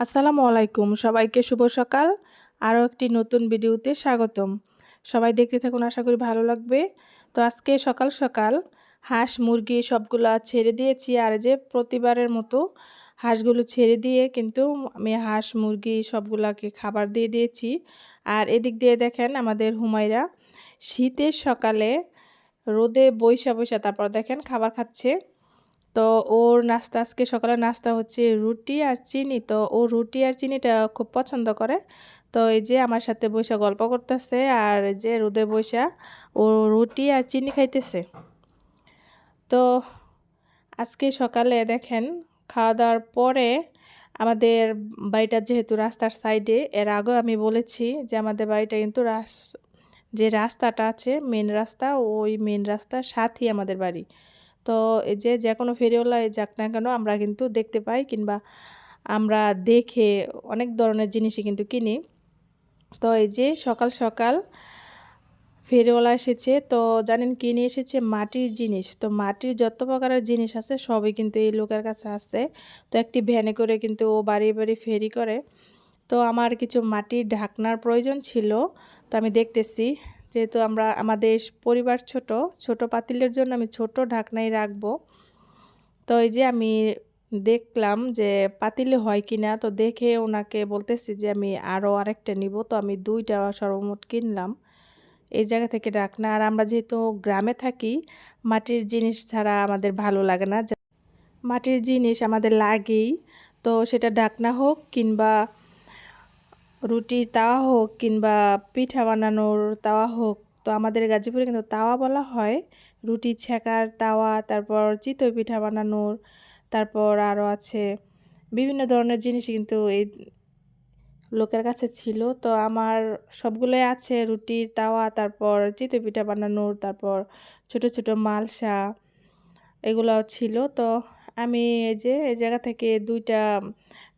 আসসালামু আলাইকুম, সবাইকে শুভ সকাল। আরও একটি নতুন ভিডিওতে স্বাগতম। সবাই দেখতে থাকুন, আশা করি ভালো লাগবে। তো আজকে সকাল সকাল হাঁস, মুরগি সবগুলো ছেড়ে দিয়েছি। আর যে প্রতিবারের মতো হাঁসগুলো ছেড়ে দিয়ে কিন্তু আমি হাঁস, মুরগি সবগুলাকে খাবার দিয়ে দিয়েছি। আর এদিক দিয়ে দেখেন আমাদের হুমায়রা শীতের সকালে রোদে বৈশা বৈশা তারপর দেখেন খাবার খাচ্ছে। তো ওর নাস্তা, আজকে সকালে নাস্তা হচ্ছে রুটি আর চিনি। তো ও রুটি আর চিনিটা খুব পছন্দ করে। তো এই যে আমার সাথে বৈশা গল্প করতেছে আর যে রোদে বৈশা ও রুটি আর চিনি খাইতেছে। তো আজকে সকালে দেখেন খাওয়া দাওয়ার পরে আমাদের বাড়িটা যেহেতু রাস্তার সাইডে, এর আগেও আমি বলেছি যে আমাদের বাড়িটা কিন্তু রাস, যে রাস্তাটা আছে মেন রাস্তা, ওই মেন রাস্তার সাথেই আমাদের বাড়ি। তো এই যে যে কোনো ফেরিওয়ালাই যাক না কেন আমরা কিন্তু দেখতে পাই কিংবা আমরা দেখে অনেক ধরনের জিনিসই কিন্তু কিনি। তো এই যে সকাল সকাল ফেরিওয়ালা এসেছে, তো জানেন কি নিয়ে এসেছে? মাটির জিনিস। তো মাটির যত প্রকারের জিনিস আছে সবই কিন্তু এই লোকের কাছে আছে। তো একটি ভ্যানে করে কিন্তু ও বাড়ি বাড়ি ফেরি করে। তো আমার কিছু মাটির ঢাকনার প্রয়োজন ছিল, তো আমি দেখতেছি। যেহেতু আমরা, আমাদের পরিবার ছোট ছোট পাতিলের জন্য আমি ছোট ঢাকনাই রাখব। তো এই যে আমি দেখলাম যে পাতিলে হয় কি না তো দেখে ওনাকে বলতেছি যে আমি আরও আরেকটা নিব। তো আমি দুইটা সর্বমোট কিনলাম এই জায়গা থেকে ঢাকনা। আর আমরা যেহেতু গ্রামে থাকি, মাটির জিনিস ছাড়া আমাদের ভালো লাগে না। মাটির জিনিস আমাদের লাগেই। তো সেটা ঢাকনা হোক কিংবা রুটির তাওয়া হোক কিংবা পিঠা বানানোর তাওয়া হোক, তো আমাদের গাজীপুরে কিন্তু তাওয়া বলা হয়। রুটি ছেঁকার তাওয়া, তারপর চিতই পিঠা বানানোর, তারপর আরও আছে বিভিন্ন ধরনের জিনিস কিন্তু এই লোকের কাছে ছিল। তো আমার সবগুলোই আছে রুটির তাওয়া, তারপর চিতই পিঠা বানানোর, তারপর ছোট ছোট মালসা এগুলো ছিল। তো আমি এই যে, এই জায়গা থেকে দুইটা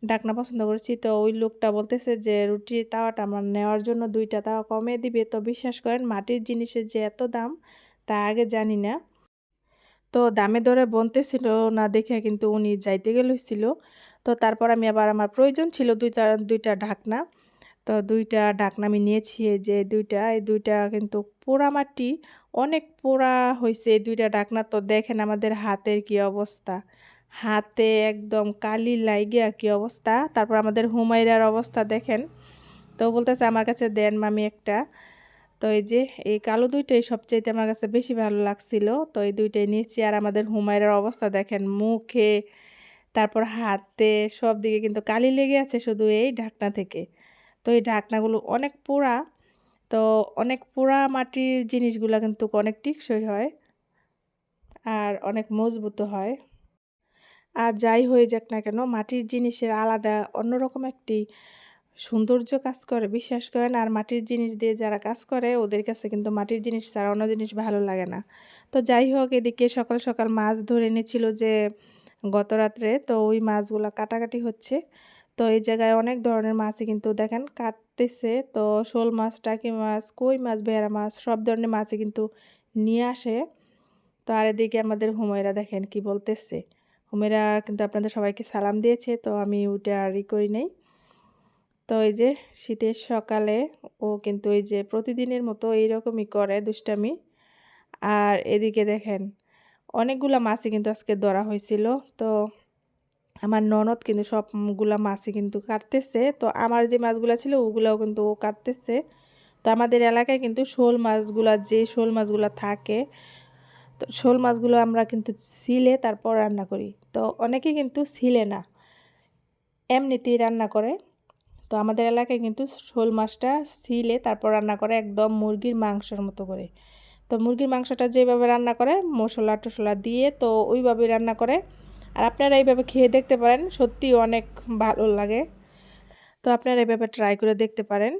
ডাকনা পছন্দ করেছি। তো ওই লোকটা বলতেছে যে রুটির তাওয়াটা আমার নেওয়ার জন্য দুইটা তাওয়া কমে দিবে। তো বিশ্বাস করেন, মাটির জিনিসের যে এত দাম, তা আগে জানি না। তো দামে দরে বনতেছিল না দেখে কিন্তু উনি যাইতে গেলেছিল তো তারপর আমি আবার আমার প্রয়োজন ছিল দুইটা দুইটা ঢাকনা তো দুইটা ঢাকনা আমি নিয়েছি যে দুইটা, এই দুইটা কিন্তু পোড়া মাটি, অনেক পোড়া হয়েছে এই দুইটা ঢাকনা তো দেখেন আমাদের হাতের কি অবস্থা। হাতে একদম কালি লাইগিয়া কি অবস্থা, তারপর আমাদের হুমায়রার অবস্থা দেখেন। তো বলতেছে আমার কাছে, দেন মামি একটা। তো এই যে, এই কালো দুইটাই সবচাইতে আমার কাছে বেশি ভালো লাগছিল। তো এই দুইটাই নিয়েছি আর আমাদের হুমায়রার অবস্থা দেখেন, মুখে, তারপর হাতে সব দিকে কিন্তু কালি লেগে আছে শুধু এই ঢাকনা থেকে। তো এই ঢাকনাগুলো অনেক পোড়া। তো অনেক পোড়া মাটির জিনিসগুলো কিন্তু অনেক টিকসই হয় আর অনেক মজবুত হয়। আর যাই হয়ে যাক না কেন, মাটির জিনিসের আলাদা অন্যরকম একটি সৌন্দর্য কাজ করে, বিশ্বাস করেন। আর মাটির জিনিস দিয়ে যারা কাজ করে, ওদের কাছে কিন্তু মাটির জিনিস ছাড়া অন্য জিনিস ভালো লাগে না। তো যাই হোক, এদিকে সকাল সকাল মাছ ধরে এনেছিল যে গত রাত্রে তো ওই মাছগুলো কাটাকাটি হচ্ছে। তো এই জায়গায় অনেক ধরনের মাছই কিন্তু দেখেন কাটতেছে। তো শোল মাছ, টাকি মাছ, কই মাছ ভেড়া মাছ, সব ধরনের মাছই কিন্তু নিয়ে আসে। তো আর এদিকে আমাদের হুমায়রা দেখেন কি বলতেছে। হুমেরা কিন্তু আপনাদের সবাইকে সালাম দিয়েছে, তো আমি ওইটা আর ই করি নাই। তো এই যে শীতের সকালে ও কিন্তু এই যে প্রতিদিনের মতো এইরকমই করে দুষ্টামি। আর এদিকে দেখেন অনেকগুলা মাছই কিন্তু আজকে ধরা হয়েছিল। তো আমার ননদ কিন্তু সবগুলা মাছই কিন্তু কাটতেছে। তো আমার যে মাছগুলা ছিল, ওগুলাও কিন্তু ও কাটতেছে। তো আমাদের এলাকায় কিন্তু শোল মাছগুলা, যে শোল মাছগুলা থাকে, তো শোল মাছগুলো আমরা কিন্তু সিলে তারপর রান্না করি। তো অনেকে কিন্তু সিলে না, এমনিতেই রান্না করে। তো আমাদের এলাকায় কিন্তু শোল মাছটা সিলে তারপর রান্না করে একদম মুরগির মাংসের মতো করে। তো মুরগির মাংসটা যেভাবে রান্না করে মশলা টশলা দিয়ে তো ওইভাবে রান্না করে। আর আপনারা এইভাবে খেয়ে দেখতে পারেন সত্যি অনেক ভালো লাগে। তো আপনারা এইভাবে ট্রাই করে দেখতে পারেন।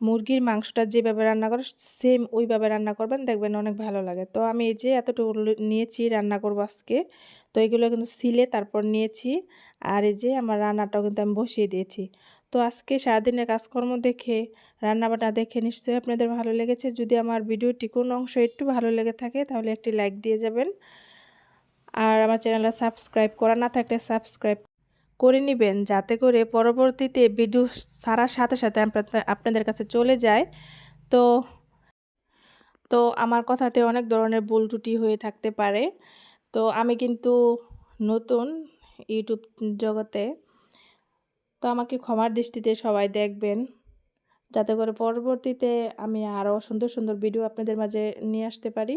মুরগির মাংসটা যেভাবে রান্না করে সেম ওইভাবে রান্না করবেন, দেখবেন অনেক ভালো লাগে। তো আমি এই যে এতটুকু নিয়েছি রান্না করব আজকে। তো এগুলো কিন্তু সিলে তারপর নিয়েছি। আর এই যে আমার রান্নাটাও কিন্তু আমি বসিয়ে দিয়েছি। তো আজকে সারাদিনের কাজকর্ম দেখে, রান্নাবান্না দেখে নিশ্চয়ই আপনাদের ভালো লেগেছে। যদি আমার ভিডিওটি কোনো অংশ একটু ভালো লেগে থাকে, তাহলে একটি লাইক দিয়ে যাবেন। আর আমার চ্যানেলটা সাবস্ক্রাইব করা না থাকলে সাবস্ক্রাইব করে নেবেন যাতে করে পরবর্তীতে ভিডিও ছাড়ার সাথে সাথে আপনাদের কাছে চলে যায় তো তো আমার কথাতে অনেক ধরনের ভুল ত্রুটি হয়ে থাকতে পারে। তো আমি কিন্তু নতুন ইউটিউব জগতে, তো আমাকে ক্ষমার দৃষ্টিতে সবাই দেখবেন। যাতে করে পরবর্তীতে আমি আরও সুন্দর সুন্দর ভিডিও আপনাদের মাঝে নিয়ে আসতে পারি।